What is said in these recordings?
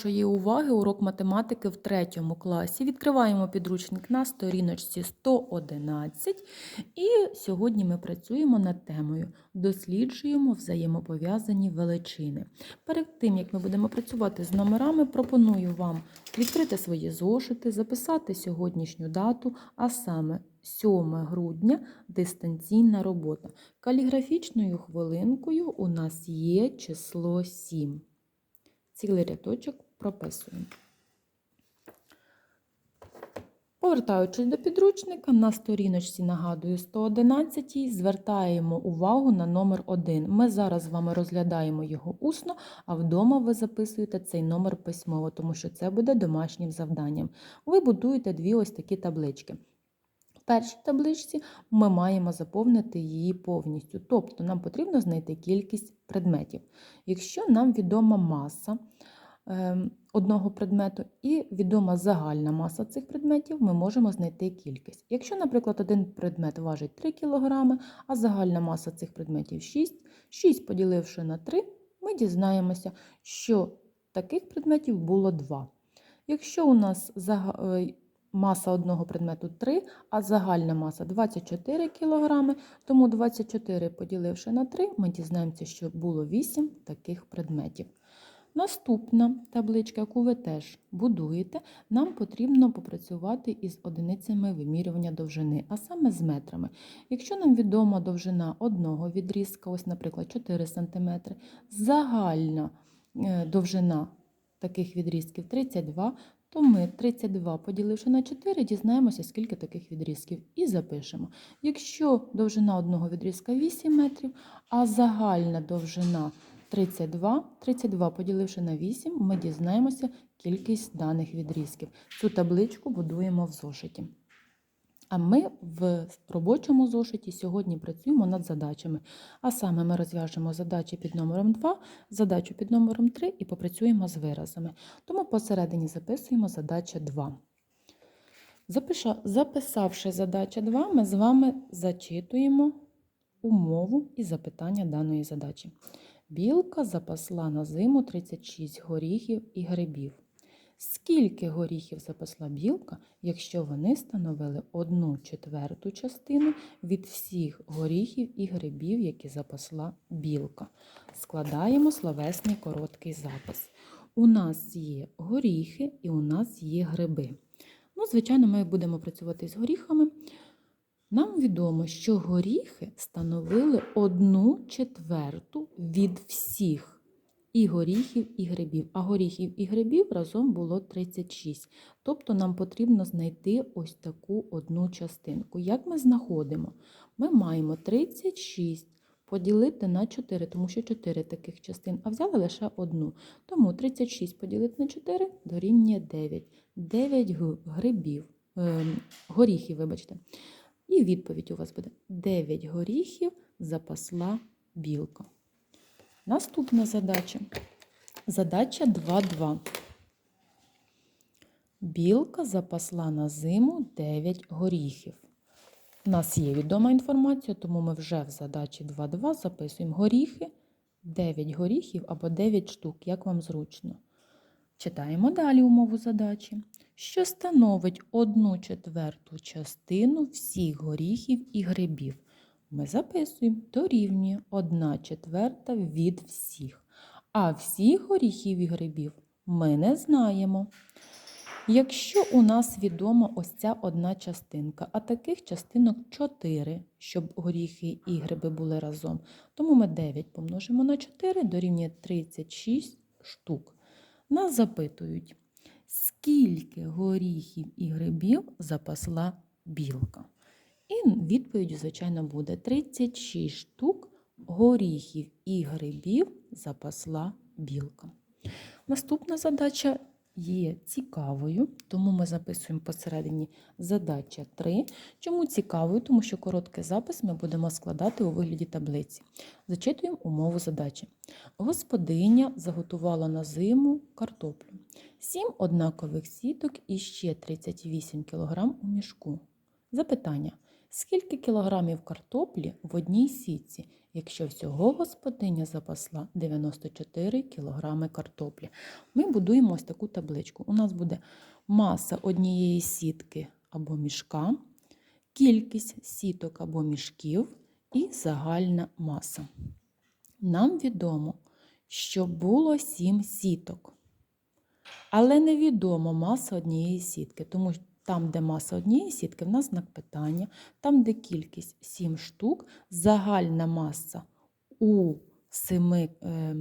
вашої уваги урок математики в третьому класі. Відкриваємо підручник на сторіночці 111. І сьогодні ми працюємо над темою Досліджуємо взаємопов'язані величини. Перед тим, як ми будемо працювати з номерами, пропоную вам відкрити свої зошити, записати сьогоднішню дату, а саме 7 грудня дистанційна робота. Каліграфічною хвилинкою у нас є число 7. Цілий рядочок прописуємо. Повертаючись до підручника, на сторіночці, нагадую, 111 звертаємо увагу на номер 1. Ми зараз з вами розглядаємо його усно, а вдома ви записуєте цей номер письмово, тому що це буде домашнім завданням. Ви будуєте дві ось такі таблички. В першій табличці ми маємо заповнити її повністю, тобто нам потрібно знайти кількість предметів. Якщо нам відома маса одного предмету і відома загальна маса цих предметів, ми можемо знайти кількість. Якщо, наприклад, один предмет важить 3 кг, а загальна маса цих предметів 6, 6 поділивши на 3, ми дізнаємося, що таких предметів було 2. Якщо у нас е, маса одного предмету 3, а загальна маса 24 кг, тому 24 поділивши на 3, ми дізнаємося, що було 8 таких предметів. Наступна табличка, яку ви теж будуєте, нам потрібно попрацювати із одиницями вимірювання довжини, а саме з метрами. Якщо нам відома довжина одного відрізка, ось, наприклад, 4 см, загальна е, довжина таких відрізків 32 то ми 32 поділивши на 4, дізнаємося, скільки таких відрізків, і запишемо. Якщо довжина одного відрізка 8 метрів, а загальна довжина 32, 32 поділивши на 8, ми дізнаємося кількість даних відрізків. Цю табличку будуємо в зошиті. А ми в робочому зошиті сьогодні працюємо над задачами. А саме ми розв'яжемо задачі під номером 2, задачу під номером 3 і попрацюємо з виразами. Тому посередині записуємо задача 2. Записавши задача 2, ми з вами зачитуємо умову і запитання даної задачі. Білка запасла на зиму 36 горіхів і грибів. Скільки горіхів запасла білка, якщо вони становили одну четверту частину від всіх горіхів і грибів, які запасла білка? Складаємо словесний короткий запис. У нас є горіхи і у нас є гриби. Ну, Звичайно, ми будемо працювати з горіхами. Нам відомо, що горіхи становили одну четверту від всіх і горіхів, і грибів. А горіхів і грибів разом було 36. Тобто нам потрібно знайти ось таку одну частинку. Як ми знаходимо? Ми маємо 36 поділити на 4, тому що 4 таких частин, а взяли лише одну. Тому 36 поділити на 4 дорівнює 9. 9 грибів, е, горіхів, вибачте. І відповідь у вас буде 9 горіхів запасла білка. Наступна задача. Задача 2.2. Білка запасла на зиму 9 горіхів. У нас є відома інформація, тому ми вже в задачі 2.2 записуємо горіхи, 9 горіхів або 9 штук, як вам зручно. Читаємо далі умову задачі, що становить 1 четверту частину всіх горіхів і грибів. Ми записуємо дорівнює 1 четверта від всіх. А всіх горіхів і грибів ми не знаємо. Якщо у нас відома ось ця одна частинка, а таких частинок 4, щоб горіхи і гриби були разом, тому ми 9 помножимо на 4 дорівнює 36 штук. Нас запитують, скільки горіхів і грибів запасла білка. І відповідь, звичайно, буде 36 штук горіхів і грибів запасла білка. Наступна задача є цікавою, тому ми записуємо посередині задача 3. Чому цікавою? Тому що короткий запис ми будемо складати у вигляді таблиці. Зачитуємо умову задачі. Господиня заготувала на зиму картоплю, 7 однакових сіток і ще 38 кг у мішку. Запитання. Скільки кілограмів картоплі в одній сітці якщо всього господиня запасла 94 кг картоплі. Ми будуємо ось таку табличку. У нас буде маса однієї сітки або мішка, кількість сіток або мішків і загальна маса. Нам відомо, що було 7 сіток. Але невідомо маса однієї сітки, тому там, де маса однієї сітки, в нас знак питання, там, де кількість 7 штук, загальна маса у 7 е,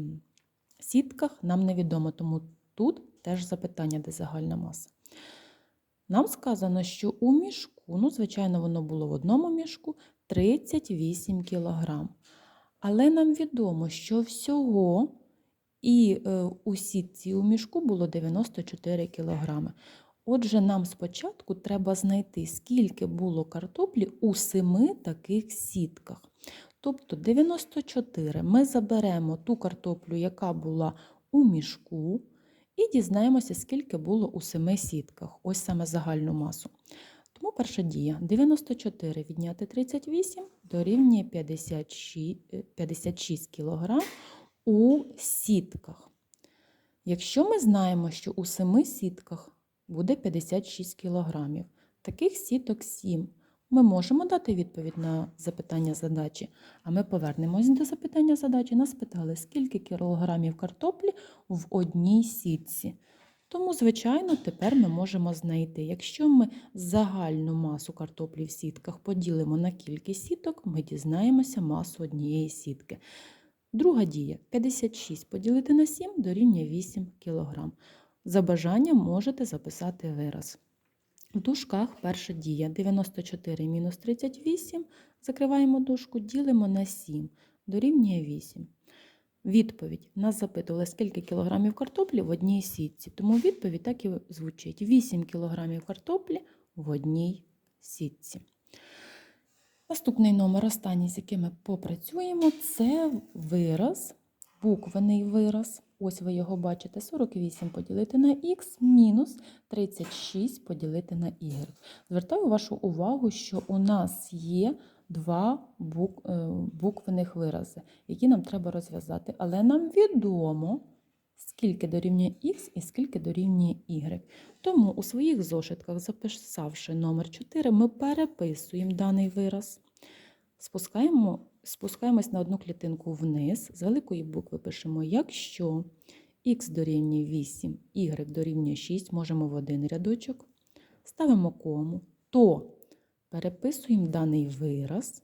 сітках нам невідомо, тому тут теж запитання, де загальна маса. Нам сказано, що у мішку, ну, звичайно, воно було в одному мішку 38 кг. Але нам відомо, що всього і е, у сітці у мішку було 94 кг. Отже, нам спочатку треба знайти, скільки було картоплі у семи таких сітках. Тобто 94 ми заберемо ту картоплю, яка була у мішку, і дізнаємося, скільки було у семи сітках. Ось саме загальну масу. Тому перша дія 94 відняти 38 дорівнює 56, 56 кг у сітках. Якщо ми знаємо, що у 7 сітках буде 56 кг, таких сіток 7, ми можемо дати відповідь на запитання задачі, а ми повернемось до запитання задачі. Нас питали, скільки кілограмів картоплі в одній сітці. Тому, звичайно, тепер ми можемо знайти, якщо ми загальну масу картоплі в сітках поділимо на кількість сіток, ми дізнаємося масу однієї сітки. Друга дія 56 поділити на 7 дорівнює 8 кг. За бажанням можете записати вираз. В дужках перша дія 94 мінус 38, закриваємо дужку, ділимо на 7, дорівнює 8. Відповідь. Нас запитували, скільки кілограмів картоплі в одній сітці. Тому відповідь так і звучить: 8 кілограмів картоплі в одній сітці. Наступний номер, останній, з яким ми попрацюємо, це вираз, буквений вираз. Ось ви його бачите: 48 поділити на х мінус 36 поділити на y. Звертаю вашу увагу, що у нас є два е, буквених вирази, які нам треба розв'язати. Але нам відомо, скільки дорівнює х і скільки дорівнює y. Тому у своїх зошитках, записавши номер 4, ми переписуємо даний вираз. Спускаємо, спускаємось на одну клітинку вниз, з великої букви пишемо, якщо х дорівнює 8, y дорівнює 6, можемо в один рядочок, ставимо кому, то переписуємо даний вираз,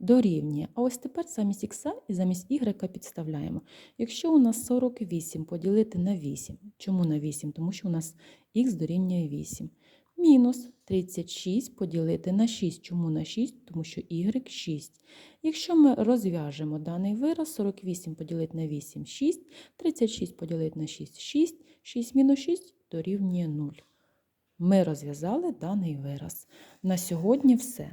дорівнює. А ось тепер замість х і замість y підставляємо. Якщо у нас 48 поділити на 8, чому на 8? Тому що у нас х дорівнює 8. Мінус 36 поділити на 6. Чому на 6? Тому що y 6. Якщо ми розв'яжемо даний вираз, 48 поділити на 8 6, 36 поділити на 6 6, 6 мінус 6 дорівнює 0. Ми розв'язали даний вираз. На сьогодні все.